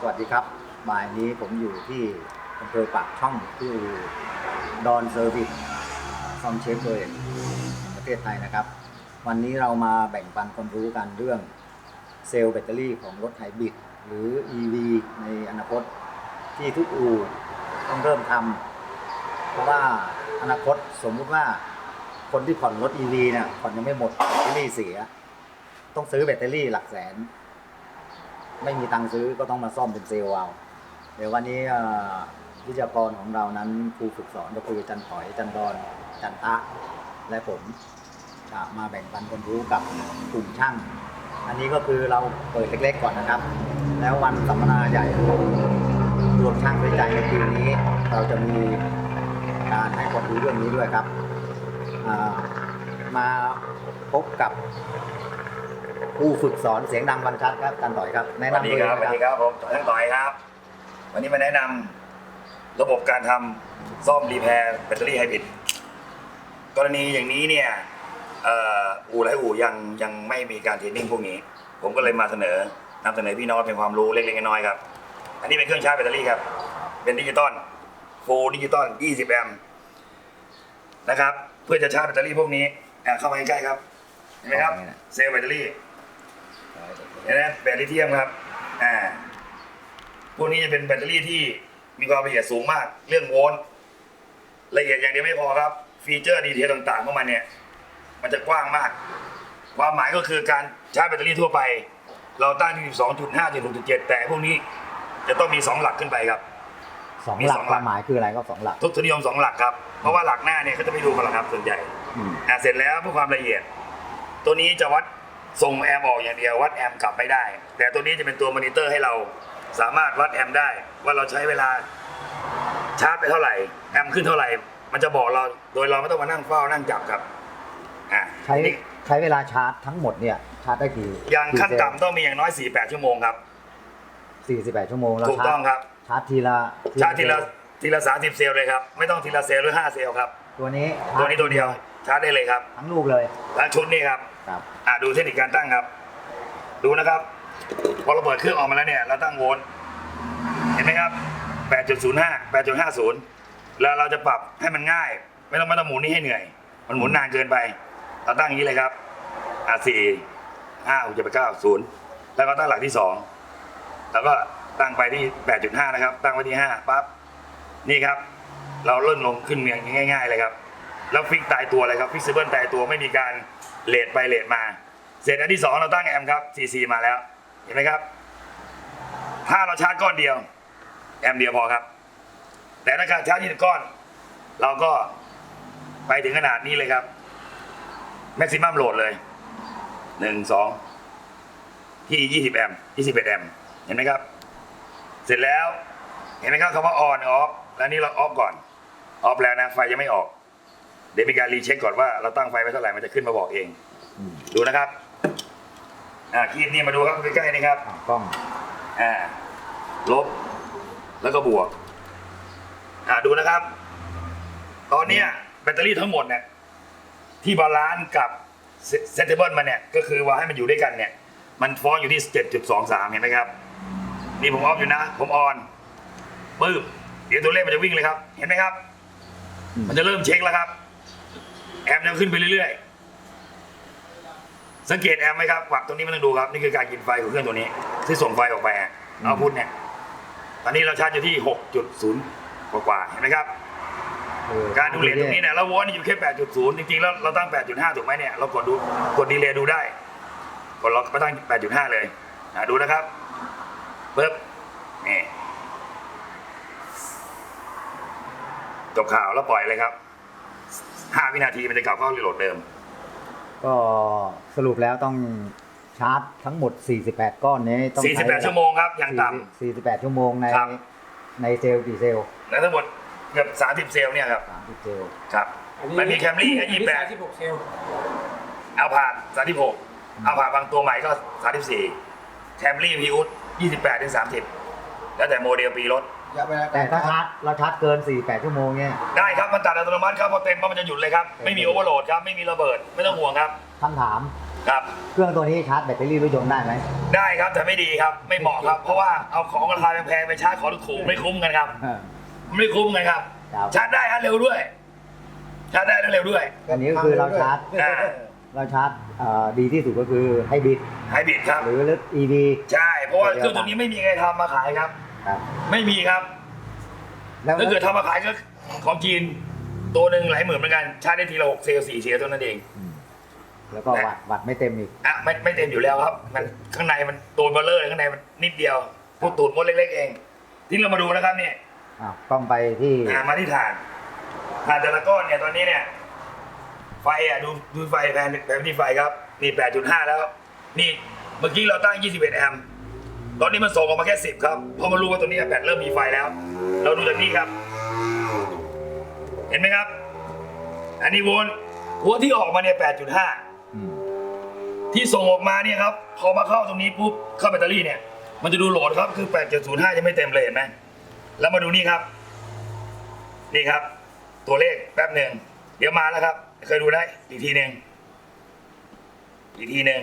สวัสดีครับ บ่ายนี้ผมอยู่ที่อำเภอปากช่องที่ดอนเซอร์วิสซอมเชฟเลยประเทศไทยนะครับ วันนี้เรามาแบ่งปันความรู้กันเรื่องเซลล์แบตเตอรี่ของรถไฮบริดหรือ EV ในอนาคตที่ทุกอู่ต้องเริ่มทำเพราะว่าอนาคตสมมุติว่าคนที่ผ่อนรถ EV เนี่ยผ่อนยังไม่หมดแบตเตอรี่เสีย ต้องซื้อแบตเตอรี่หลักแสน ไม่มีตังค์ซื้อก็ต้องมาซ่อมเป็นเซลล์เอาเดี๋ยววันนี้เอ่อวิทยากรของเรานั้นครูฝึกสอนก็คืออาจันถอยอาจันดอนอาจันตะ และผมจะมาแบ่งปันความรู้กับกลุ่มช่าง อันนี้ก็คือเราเปิดเล็กๆก่อนนะครับ แล้ววันสัมมนาใหญ่ของรวมช่างด้วยใจในปีนี้ เราจะมีการให้ความรู้เรื่องนี้ด้วยครับ มาพบกับ ผู้ฝึกสอนเสียงดังบรรชัดครับอาจันต่อยครับแนะสวัสนำดีตัวเอคงรับสวัสนะดีครับครับ ผมท่านต่อยครับ วันนี้มาแนะนำระบบการทำซ่อมรีแพร์แบตเตอรี่ไฮบริดกรณีอย่างนี้เนี่ยเอ่ออู่หลายอู่ยังยังไม่มีการเทรนนิ่งพวกนี้ ผมก็เลยมาเสนอนำเสนอพี่น้องเป็นความรู้เล็กๆน้อยๆครับ อันนี้เป็นเครื่องชาร์จแบตเตอรี่ครับ เป็นดิจิตอลฟูลดิจิตอล 20 แอมป์นะครับ เพื่อจะชาร์จแบตเตอรี่พวกนี้อะเข้ามาใกล้ๆครับ เห็นไหมครับเซลล์แบตเตอรี่เห็ นไหมแบตลิเทียมครับอ่าพวกนี้จะเป็นแบตเตอรี่ที่มีความละเอียดสูงมาก เรื่องโวลต์ละเอียดอย่างเดียวไม่พอครับ ฟีเจอร์ดีเทลต่างๆของมันเนี่ย มันจะกว้างมาก ความหมายก็คือการชาร์จแบตเตอรี่ทั่วไป เราตั้งที่12.5ถึง6.7 แต่พวกนี้จะต้องมี 2 หลักขึ้นไปครับ สองมีหลัสกองคหลัวากมหมายคืออะไรก็สองหลักทุกทุนนิยม2หลักครับ เพราะว่าหลักหน้าเนี่ยเขาจะไม่ดูกันหรอกครับส่วนใหญ่อืม อะเสร็จแล้วเพื่อความละเอียด ตัวนี้จะวัด ส่งแอมป์ออกอย่างเดียววัดแอมป์กลับไม่ได้ แต่ตัวนี้จะเป็นตัวมอนิเตอร์ให้เราสามารถวัดแอมป์ได้ ว่าเราใช้เวลาชาร์จไปเท่าไหร่ แอมป์ขึ้นเท่าไหร่ มันจะบอกเราโดยเราไม่ต้องมานั่งเฝ้านั่งจับครับอะใช้นี่ใช้เวลาชาร์จทั้งหมดเนี่ยชาร์จได้กี่อย่างขั้นต่ำต้องมีอย่างน้อย 48 ชั่วโมงครับสี่สิบแปดชั่วโมงเราถูกชาต้อร์งจครับ ชาร์จทีละชาร์จทีละทีละ30 เซลล์เลยครับ ไม่ต้องทีละเซลล์หรือ 5 เซลล์ครับ ตัวนี้ตัวนี้ตัวเดียวชาร์จได้เลยครับ ทั้งลูกเลยทั้งชุดนี่ครับ ครับอะดูเทคนิคการตั้งครับ ดูนะครับ พอเราเปิดเครื่องออกมาแล้วเนี่ย เราตั้งโวลต์เห็นไหมครับ 8.05 8.50 แล้วเราจะปรับให้มันง่าย ไม่ต้องไม่ต้องหมุนนี่ให้เหนื่อย มันหมุนนานเกินไป เราตั้งอย่างนี้เลยครับอะสี่ห้าหกเจ็ดแปดเก้าศูนย์แล้วก็ตั้งหลักที่สองแล้วก็ตั้งไปที่ 8.5 นะครับ ตั้งไว้ที่ห้าปั๊บนี่ครับ เราเลื่อนลงขึ้นเมียงง่าย ๆ เลยครับ แล้วฟิกตายตัวเลยครับ ฟิกซิเบิลตายตัวไม่มีการ เลทไปเลทมา เสร็จอันที่สองเราตั้งแอมครับ CC มาแล้ว เห็นไหมครับ ถ้าเราชาร์จก้อนเดียว แอมเดียวพอครับ แต่ถ้าการชาร์จยี่สิบก้อน เราก็ไปถึงขนาดนี้เลยครับแม็กซิมัมโหลดเลยหนึ่งสองที่ยี่สิบแอมยี่สิบเอ็ดแอมเห็นไหมครับ เสร็จแล้วเห็นไหมครับคำว่า on off แล้วนี่เรา off ก่อน off แล้วนะไฟยังไม่ออก ดี๋ยวมีการรีเช็คก่อนว่าเราตั้งไฟไว้เท่าไหร่มันจะขึ้นมาบอกเองอืมดูนะครับ อ่าคีบนี่มาดูครับใกล้ๆนี่ครับอะกล้อง อ่า ลบ แล้วก็บวก อ่าดูนะครับ ตอนเนี้ยแบตเตอรี่ทั้งหมดเนี่ยที่บาลานซ์กับเซตเทเบิลมาเนี่ยก็คือว่าให้มันอยู่ด้วยกันเนี่ย มันฟ้องอยู่ที่ 7.23 เห็นไหมครับ นี่ผมออฟอยู่นะ ผมออนปึ๊บเดี๋ยวตัวเลขมันจะวิ่งเลยครับ เห็นไหมครับอืมมันจะเริ่มเช็คแล้วครับ แอมป์จะขึ้นไปเรื่อยๆ สังเกตแอมป์ไหมครับวักตรงนี้ไม่ต้องดูครับ นี่คือการกินไฟของเครื่องตัวนี้ ที่ส่งไฟออกไปอะเอาพุทเนี่ย ตอนนี้เราชาร์จอยู่ที่ 6.0 กว่าๆเห็นไหมครับเออการดูเลทตรงนี้เนี่ยเราโวลต์อยู่แค่ 8.0 จริงๆ แล้วเราตั้ง 8.5 ถูกไหมเนี่ย เรากดดู กดดีเลย์ดูได้ กดเราไปตั้ง 8.5 เลยอะดูนะครับปึ๊บนี่จบข่าวแล้วปล่อยเลยครับ 5วินาทีมันจะกลับเข้ารีโหลดเดิม ก็สรุปแล้วต้องชาร์จทั้งหมด 48 ก้อนนี้ต้องใช้48 ชั่วโมงครับอย่างต่48 ชั่วโมงในครับ ในเซลล์กี่เซลล์ำและทั้งหมดเกือบ30 เซลล์เนี่ยครับ30เซลล์ ครับมันมีแคมรี่แค่ยี่28สิบหกเซลล์เอาผ่าน36เอาผ่านบางตัวใหม่ก็34แคมรี่พีอุด28ถึง30แล้วแต่โมเดลปีรถ แต่ถ้าชาร์จเราชาร์จเกิน 48 ชั่วโมงเนี่ยได้ครับ มันตัดอัตโนมัติครับพอเต็มปั๊บมันจะหยุดเลยครับ ไม่มีโอเวอร์โหลดครับ ไม่มีระเบิด ไม่ต้องห่วงครับ คำถาม ครับ เครื่องตัวนี้ชาร์จแบตเตอรี่รถยนต์ได้ไหมได้ครับแต่ไม่ดีครับ ไม่เหมาะครับ เพราะว่าเอาของราคาแพงๆไปชาร์จของถูกๆไม่คุ้มกันครับ เออ ไม่คุ้มกันครับ ครับ ชาร์จได้ฮะเร็วด้วย ชาร์จได้และเร็วด้วย อันนี้ก็คือเราชาร์จ อ่า เราชาร์จเอ่อดีที่สุดก็คือไฮบริดไฮบริดครับ หรือรถ EV ใช่ เพราะว่าเครื่องตัวนี้ไม่มีใครทำมาขายครับ ครับ ไม่มีครับแล้วถ้าเกิดทำมาขายก็ของจีน ตัวหนึ่งหลายหมื่นเหมือนกันชาร์จได้ทีละหกเซลล์สี่เซลล์เท่านั้นเองอืมแล้วก็วัดวัดไม่เต็มอีกอะไม่ไม่เต็มอยู่แล้วครับ มันข้างในมันตัวเบลเลอร์ข้างในมันนิดเดียวพวกตูดมดเล็กๆเองที่เรามาดูนะครับเนี่ยอะต้องไปที่อ่ามาที่ฐานฐานแต่ละก้อนเนี่ยตอนนี้เนี่ย ไฟอะดูดูไฟแผนแผนที่ไฟครับนี่8.5แล้ว นี่เมื่อกี้เราตั้ง21แอมป์ ตอนนี้มันส่งออกมาแค่10ครับเพราะมันรู้ว่าตรงนี้แบตเริ่มมีไฟแล้ว เราดูจากนี้ครับ เห็นไหมครับ อันนี้โวลต์โวลต์ที่ออกมาเนี่ย8.5อืมที่ส่งออกมาเนี่ยครับพอมาเข้าตรงนี้ปุ๊บเข้าแบตเตอรี่เนี่ย มันจะดูโหลดครับคือ8.05ยังไม่เต็มเลยเห็นไหมแล้วมาดูนี่ครับ นี่ครับ ตัวเลขแป๊บหนึ่งเดี๋ยวมาแล้วครับ เคยดูได้อีกทีหนึ่งอีกทีหนึ่ง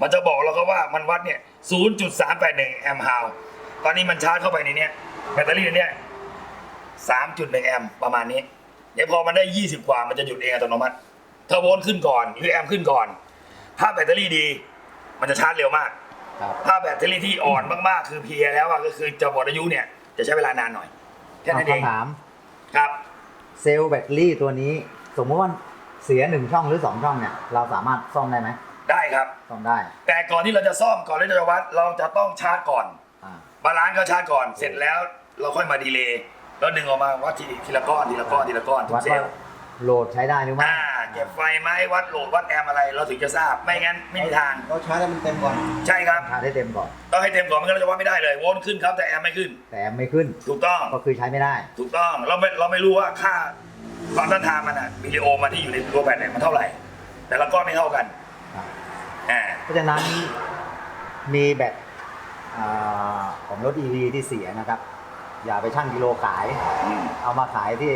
มันจะบอกเราก็ว่ามันวัดเนี่ย 0.381 แอมป์ฮาวตอนนี้มันชาร์จเข้าไปในเนี้ยแบตเตอรี่ในเนี้ย3.1 แอมป์ประมาณนี้ เดี๋ยวพอมันได้ 20 กว่ามันจะหยุดเองอัตโนมัติถ้าโวลต์ขึ้นก่อนหรือแอมป์ขึ้นก่อน ถ้าแบตเตอรี่ดี มันจะชาร์จเร็วมากครับถ้าแบตเตอรี่ที่อ่อนมากๆ คือเพลียแล้วอะก็คือจะหมดอายุเนี่ยจะใช้เวลานานหน่อยแค่นั้นเองคำถามครับ เซลล์แบตเตอรี่ตัวนี้ สมมติว่าเสียหนึ่งช่องหรือสองช่องเนี่ย เราสามารถซ่อมได้ไหม ได้ครับซ่อมได้แต่ก่อนที่เราจะซ่อมก่อนที่เราจะวัด เราจะต้องชาร์จก่อน อ่าบาลานซ์ก็ชาร์จก่อน เสร็จแล้วเราค่อยมาดีเลย์แล้วดึงออกมาวัดทีทีละก้อนทีละก้อนทีละก้อนทุวักดเซลว่าล์โหลดใช้ได้หรือไม่อ่าเก็บไฟไหมวัดโหลดวัดแอมป์อะไร เราถึงจะทราบไม่งั้นไม่มีทาง เราชาร์จให้มันเต็มก่อนใช่ครับ ชาร์จได้เต็มก่อน ต้องให้เต็มก่อนไม่งั้นเราจะวัดไม่ได้เลยโวลต์ขึ้นครับแต่แอมป์ไม่ขึ้น แต่ไม่ขึ้น ถูกต้อง ก็คือใช้ไม่ได้ ถูกต้องเราไม่เราไม่รู้ว่าค่าความต้านทานมันอะวิดีโอมันที่อยู่ในตัวแบตเนี่ยมันเท่าไหร่ แต่ละก้อนไม่เท่ากันครับ อ่า เพราะฉะนั้นมีแบตอ่าของรถ EV ที่เสียนะครับ อย่าไปชั่งกิโลขาย อืม เอามาขายที่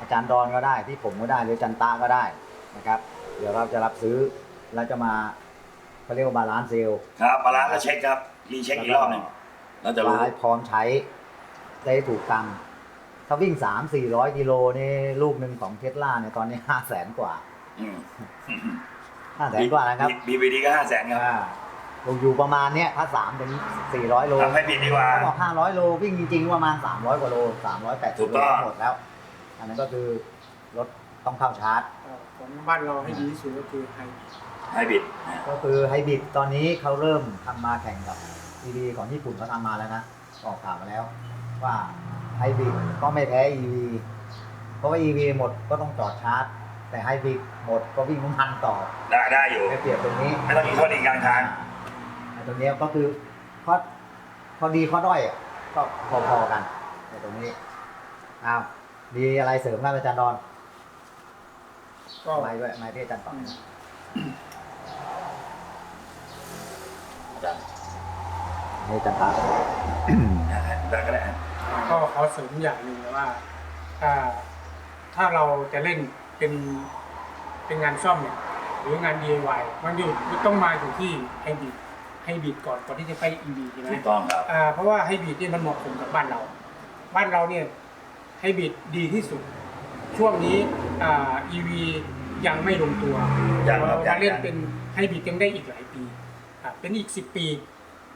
อาจารย์ดอนก็ได้ที่ผมก็ได้หรืออาจันตาก็ได้นะครับ เดี๋ยวเราจะรับซื้อแล้วจะมาเขาเรียกว่าบาลานซ์เซลล์ครับบาลานซ์ก็เช็คครับรีเช็คอีกรอบหนึ่งเราจะรู้บาลานซ์พร้อมใช้ได้ถูกตังค์ถ้าวิ่ง 3 4 0 0 กิโลนี่ลูกหนึ่งของเทสลาเนี่ยตอนนี้ 5 0 0แสนกว่า อืม 5 0 0แสนกว่านะครับ บีบีดีก็ห้าแสนครับ อ่าอยู่ประมาณเนี้ยถ้า3ถึง400โลทำให้บิดดีกว่าเขาบอก500โลวิ่งจริงๆประมาณ300กว่าโล380ถูกโลต้องหมดแล้ว อันนั้นก็คือรถต้องเข้าชาร์จเอ่อของบ้านเราให้ดีที่สุดก็คือไฮให้บิดก็คือไฮบริดตอนนี้เขาเริ่มทำมาแข่งกับ EV ของญี่ปุ่นเขาทำมาแล้วนะออกข่าวมาแล้ว ว่าไฮบริดก็ไม่แพ้ EV เพราะว่า EV หมดก็ต้องจอดชาร์จ แต่ไฮบริดหมดก็วิ่งน้ำพันต่อได้ได้อยู่ ได้เปรียบตรงนี้ไม่ต้องมีข้อดีกลางทางอ่าตรงนี้ก็คือข้อข้อดีข้อด้อยอะก็พอๆกันในตรงนี้อ้าวมีอะไรเสริมครับอาจารย์ดอนก็ ไม่ด้วยไม่ที่อาจารย์ตอบนะนี่อาจารย์ตอบได้ก็ได้ก็ขอเสริมอย่างหนึ่งนะว่าถ้าถ้าเราจะเล่น เป็นเป็นงานซ่อมเนี่ยหรืองาน DIY มันอยู่มันต้องมาอยู่ที่ไฮบริดไฮบริดก่อนก่อนที่จะไป EV ใช่ไหมถูกต้องครับ อ่าเพราะว่าไฮบริดเนี่ยมันเหมาะสมกับบ้านเรา บ้านเราเนี่ยไฮบริดดีที่สุด ช่วงนี้อ่า EV ยังไม่ลงตัวยังครับเรายัง เล่นเป็นไฮบริดยังได้อีกหลายปีอ่าเป็นอีกสิบปี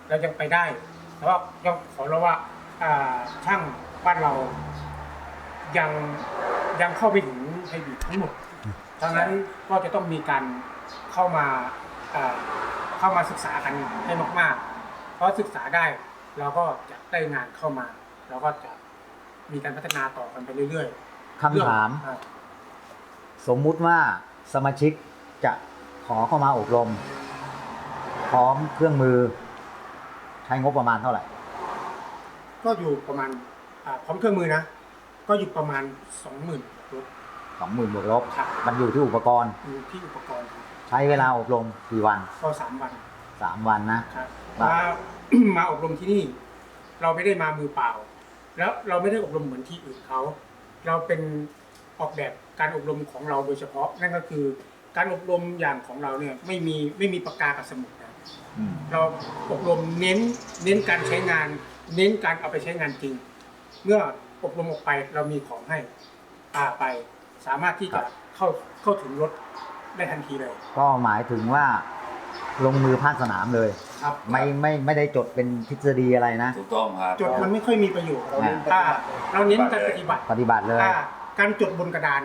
เรายังไปได้แต่ว่ายังขอเราว่าอ่าช่างบ้านเรายังยังเข้าไปถึง ไฮบริดทั้งหมดดังนั้นก็จะต้องมีการเข้ามาอ่าเข้ามาศึกษากันให้มากๆ เพราะศึกษาได้เราก็จะได้งานเข้ามา เราก็จะมีการพัฒนาต่อกันไปเรื่อยๆคำถามเรื่องอ่สมมุติว่าสมาชิกจะขอเข้ามาอบรม พร้อมเครื่องมือ ใช้งบประมาณเท่าไหร่ ก็อยู่ประมาณอ่าพร้อมเครื่องมือนะ ก็อยู่ประมาณสองหมื่นรถ สองหมื่นบวกลบครับ มันอยู่ที่อุปกรณ์อยู่ที่อุปกรณ์ครับใช้เวลาอบรมกี่วันก็สามวันสามวันนะ ครับครับ มา มาอบรมที่นี่ เราไม่ได้มามือเปล่า แล้วเราไม่ได้อบรมเหมือนที่อื่นเขาเราเป็นออกแบบการอบรมของเราโดยเฉพาะ นั่นก็คือการอบรมอย่างของเราเนี่ยไม่มีไม่มีปากกากับสมุดนะ อืมเราอบรมเน้นเน้นการใช้งาน เน้นการเอาไปใช้งานจริง เมื่ออบรมออกไปเรามีของให้พาไป สามารถที่จะเข้าเข้าถึงรถได้ทันทีเลยก็หมายถึงว่าลงมือภาคสนามเลย ครับ ไม่ไม่ไม่ได้จดเป็นทฤษฎีอะไรนะ ถูกต้องครับ จดมันไม่ค่อยมีประโยชน์เราเน้นปฏิบัติอ่า เราเน้นการปฏิบัติปฏิบัติเลย อ่าการจดบนกระดาน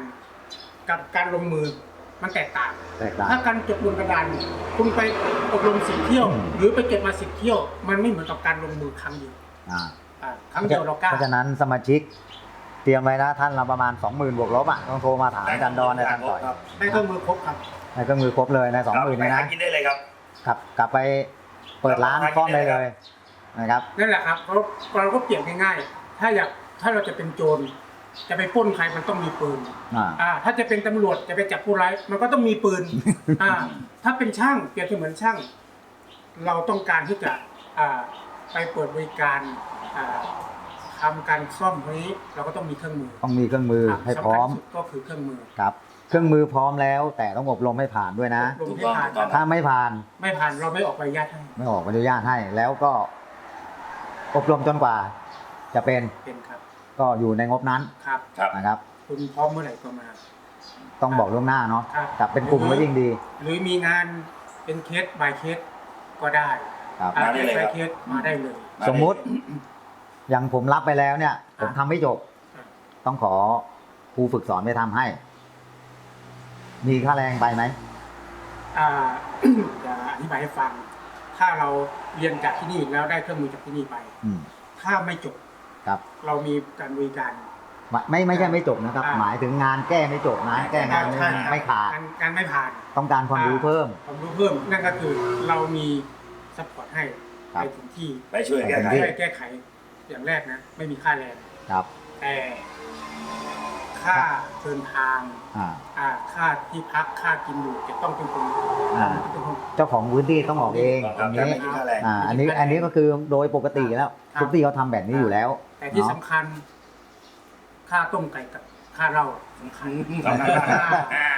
กับการลงมือมันแตกต่าง แตกต่าง ถ้าการจดบนกระดาน คุณไปอบรมสิบเที่ยว อืม หรือไปเก็บมาสิบเที่ยว มันไม่เหมือนกับการลงมือครั้งเดียวอ่าอ่าครั้งเดียวเรากล้า เพราะฉะนั้นสมาชิก เตรียมไว้นะท่านเราประมาณ 20,000บวกลบอะต้องโทรมาถามอาจารย์ดอนอาจารย์ต่อยครับได้เครื่องมือครบครับในเครื่องมือครบเลยนะสองหมื่นไปนี่หานะกินได้เลยครับกลับกลับไปเปิดร้านกลับมาซ่อมได้กินได้เลเลยยนะครับนั่นแหละครับเราเราก็เปรียบง่ายๆถ้าอยากถ้าเราจะเป็นโจรจะไปปล้นใครมันต้องมีปืนอ่าอ่าถ้าจะเป็นตำรวจจะไปจับผู้ร้ายมันก็ต้องมีปืนอ่าถ้าเป็นช่างเปรียบเสมือนช่าง เราต้องการที่จะอ่าไปเปิดบริการอ่า ทำการซ่อมพวกนี้เราก็ต้องมีเครื่องมือต้องมีเครื่องมือให้พร้อมสำคัญสุดก็คือเครื่องมือครับ เครื่องมือพร้อมแล้วแต่ต้องอบรมให้ผ่านด้วยนะ ลงให้ผ่านถูกต้องถ้าไม่ผ่านไม่ผ่านเราไม่ออกใบอนุญาตให้ไม่ออกอนุญาตให้แล้วก็ อบรมจนกว่า จะเป็นเป็นครับก็อยู่ในงบนั้นครับ ครับ นะครับ คุณพร้อมเมื่อไหร่ก็มา ต้องบอกล่วงหน้าเนาะครับ จับเป็นกลุ่มก็ยิ่งดีหรือมีงานเป็นเคส by เคสก็ได้ครับอ่มาได้เลยเคสครับ by เคสมาได้เลย สมมุติ อย่างผมรับไปแล้วเนี่ย ผมทำไม่จบอะต้องขอครูฝึกสอนไปทำให้ มีค่าแรงไปไหม อ่า จะอธิบายให้ฟัง ถ้าเราเรียนจากที่นี่แล้วได้เครื่องมือจากที่นี่ไป อืม ถ้าไม่จบครับ เรามีการบริการไม่ไม่ไม่ใช่ไม่จบนะครับอ่าหมายถึงงานแก้ไม่จบนะแก้งานไม่ใช่ไม่ขาด การการไม่ผ่าน ต้องการความรู้เพิ่ม ความรู้เพิ่มนั่นก็คือเรามีซัพพอร์ตให้ครับ ไปถึงที่ไปช่วยแก้ไขที่ช่วยแก้ไข อย่างแรกนะ ไม่มีค่าแรง ครับ แต่ค่าเดินทางอ่า อ่าค่าที่พักค่ากินอยู่จะต้องเป็นคนอ่า เป็นคน เจ้าของพื้นที่ต้องออกเองคตรัรบงแต่นี้ไม่คิดค่าแรง อ่าอันนี้อันนี้ก็คือโดยปกติแล้วครับ ทุกที่เขาทำแบบนี้อยู่แล้วแต่ที่เนาะสำคัญ ค่าต้มไก่กับค่าเหล้าสำคัญสำคัญมากอ่า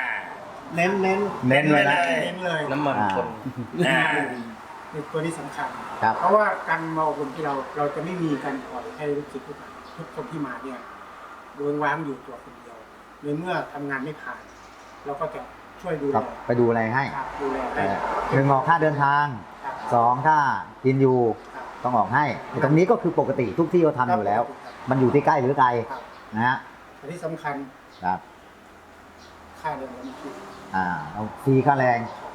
เน้นเน้นเน้นเลยนะ เน้นเลย น้ำมันอ่าคน อ่า นี่ตัวนี้สำคัญ ครับ เพราะว่าการมาอบรมที่เราเราจะไม่มีการปล่อยให้ลูกศิษย์ทุกคนทุกคนที่มาเนี่ยโดนว้างอยู่ตัวคนเดียวในเมื่อทำงานไม่ผ่าน เราก็จะช่วยดูคแลรับไปดูอะไรให้ครับดูแลให้เอ่อหนึ่งออกค่าเดินทางครับสองค่ากินอยู่ครับต้องออกให้ตรงนี้ก็คือปกติทุกที่เขาทำอยู่แล้วมันอยู่ที่ใกล้หรือไกลครับนะฮะแต่ที่สำคัญครับค่าเดินรถคิดอ่าเราฟรีค่าแรงอ่า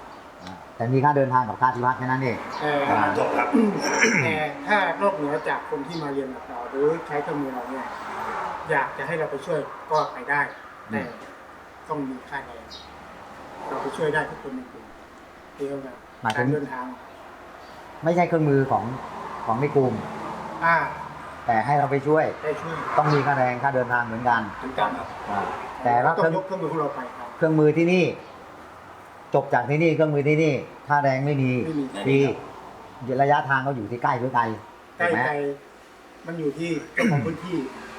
แต่มีค่าเดินทางกับค่าที่พักแค่นั้นเองแต่อ่าจบครับ แต่ถ้านอกเหนือจากคนที่มาเรียนกับเราหรือใช้เครื่องมือเราเนี่ยอยากจะให้เราไปช่วยก็ไปได้แต่ต้องมีค่าแรงเราไปช่วยได้ทุกคนในกลุ่มเดียวกันหมายถึกางรเดินทาง ไม่ใช่เครื่องมือของของในกลุ่ม อ่าแต่ให้เราไปช่วยได้ช่วยต้องมีค่าแรงค่าเดินทางเหมือนกัน เหมือนกันอ่าแต่ว่าต้เคอรื่องงยกเครื่องมือของเราไปครับ เครื่องมือที่นี่ จบจากที่นี่เครื่องมือที่นี่ค่าแรงไม่มีไม่มีฟรีระยะทางก็อยู่ที่ใกล้หรือไกลใกล้ถูกไหมไกลมันอยู่ที่เจ้าของพื้นที่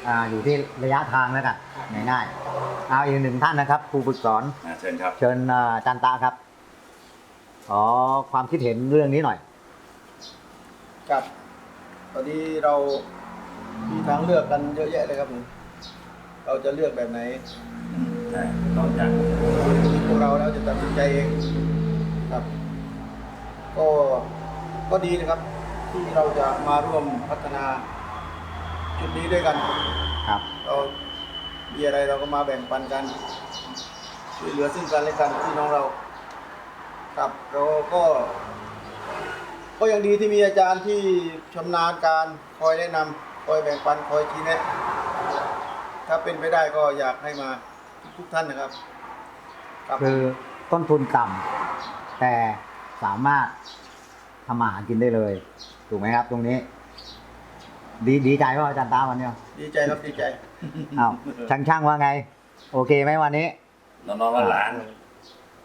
อ่าอยู่ที่ระยะทางแล้วกันครับง่ายๆเอาอีกหนึ่งท่านนะครับครูฝึกสอน อ่าเชิญครับ เชิญอ่าอาจันตาครับขอความคิดเห็นเรื่องนี้หน่อยกับ ตอนนี้เรามีทางเลือกกันเยอะแยะเลยครับผมเราจะเลือกแบบไหน ใช่ต่อจากพ วกเราแล้วจะตัดสินใจเองครับ ก็ก็ดีนะครับ ที่เราจะมาร่วมพัฒนาจุดนี้ด้วยกันครับ เรามีอะไรเราก็มาแบ่งปันกันช่วยเหลือซึ่งกันและกันพี่น้องเราครับเราก็ ก็ยังดีที่มีอาจารย์ที่ชำนาญการคอยแนะนำคอยแบ่งปันคอยชี้แนะถ้าเป็นไปได้ก็อยากให้มาทุกๆท่านนะครับ ครับ คือต้นทุนต่ำแต่สามารถทำมาหากินได้เลย ถูกไหมครับ ตรงนี้ ดีดีใจว่าอาจารย์ตาวันเนี้ยดีใจครับดีใจอ้าวช่างช่างว่าไง โอเคไหมวันนี้ น้องๆว่าหลาน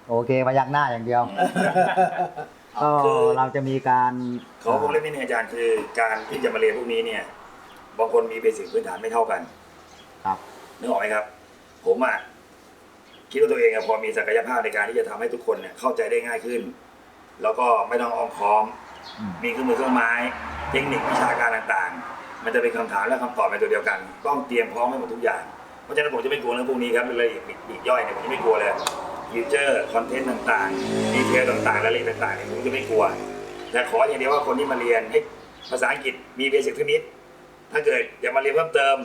โอเคพยักหน้าอย่างเดียว ก็คือเราจะมีการเขาคงเล่นนิดนึงอาจารย์คือการที่จะมาเรียนพวกนี้เนี่ย บางคนมีเบสิกพื้นฐานไม่เท่ากัน ครับ นึกออกไหมครับ ผมอะ คิดว่าตัวเองอะพอมีศักยภาพในการที่จะทำให้ทุกคนเนี่ยเข้าใจได้ง่ายขึ้น แล้วก็ไม่ต้องอ้อมค้อมอืมมีเครื่องมือเครื่องไม้ เทคนิควิชาการต่างๆ มันจะเป็นคำถามและคำตอบในตัวเดียวกัน ต้องเตรียมพร้อมให้หมดทุกอย่าง เพราะฉะนั้นผมจะไม่กลัวเรื่องพวกนี้ครับเลยอีกอีกย่อยเนี่ยผมจะไม่กลัวเลยฟีเจอร์คอนเทนต์ต่างๆดีเทลต่างๆรายละเอียดต่างๆเนี่ยผมจะไม่กลัวแต่ขออย่างเดียวว่าคนที่มาเรียนให้ภาษาอังกฤษมีเบสิกเทคนิคถ้าเกิดอยากมาเรียนเพิ่มเติม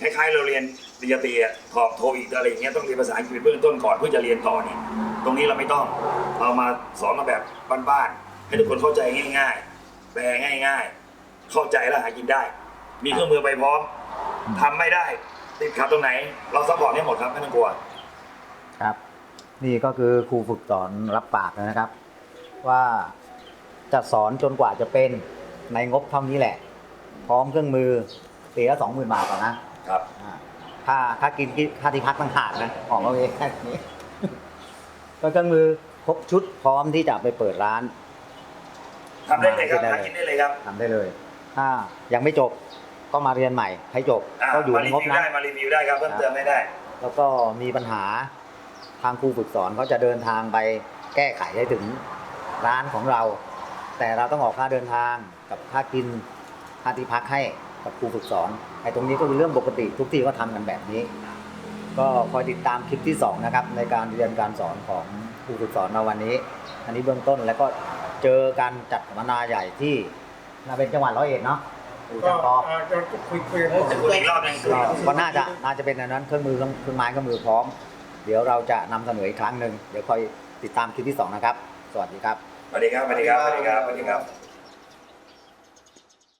คล้ายๆเราเรียน ปริญญาตรีอะถอบโทอีกอะไรอย่างเงี้ยต้องเรียนภาษาอังกฤษเบื้องต้นก่อนเพื่อจะเรียนต่อนี่ตรงนี้เราไม่ต้องเรามาสอนมาแบบบ้านๆให้ทุกคนเข้าใจง่าย ๆ แปลง่าย ๆ เข้าใจแล้วหากินได้ มีเครื่องมือไปพร้อมทำไม่ได้ติดขัดตรงไหน เราซัพพอร์ตให้หมดครับไม่ต้องกลัวครับ นี่ก็คือครูฝึกสอนรับปากนะครับ ว่าจะสอนจนกว่าจะเป็นในงบเท่านี้แหละ พร้อมเครื่องมือปีละสองหมื่นบาทก่อนนะครับ ค่าค่ากินค่าที่พักต่างหากนะออกมาเองแค่นี้ก็เครื่องมือครบชุดพร้อมที่จะไปเปิดร้านทำได้เลยครับได้เลยหากินได้เลยครับทำได้เลยถ้ายังไม่จบก็มาเรียนใหม่ให้จบอ่าก็อยู่มาในรีงบวิวนะได้มารีวิวได้ครับเพิ่มเติมไม่ได้ แล้วก็มีปัญหาทางครูฝึกสอนเขาจะเดินทางไปแก้ไขให้ถึงร้านของเรา แต่เราต้องออกค่าเดินทางกับค่ากินค่าที่พักให้ กับครูฝึกสอนไอ้ตรงนี้ก็คือเรื่องปกติทุกที่ก็ทำกันแบบนี้ ก็คอยติดตามคลิปที่สองนะครับในการเรียนการสอนของครูฝึกสอนในวันนี้ อันนี้เบื้องต้นแล้วก็เจอการจัดสัมมนาใหญ่ที่นาเป็นจังหวัดร้อยเอ็ดเนาะอู่ก็จังกออ่อเราคุยคุยกันจะคุยอีกรอบหนึงก็น่าจะน่าจะเป็นอันนั้นเครื่องมือเครื่องเครื่องไม้เครื่องมือพร้อม เดี๋ยวเราจะนำเสนออีกครั้งหนึ่งเดี๋ยวคอยติดตามคลิปที่สองนะครับสวัสดีครับสวัสดีครับสวัสดีครับสวัสดีครับสวัสดีครับ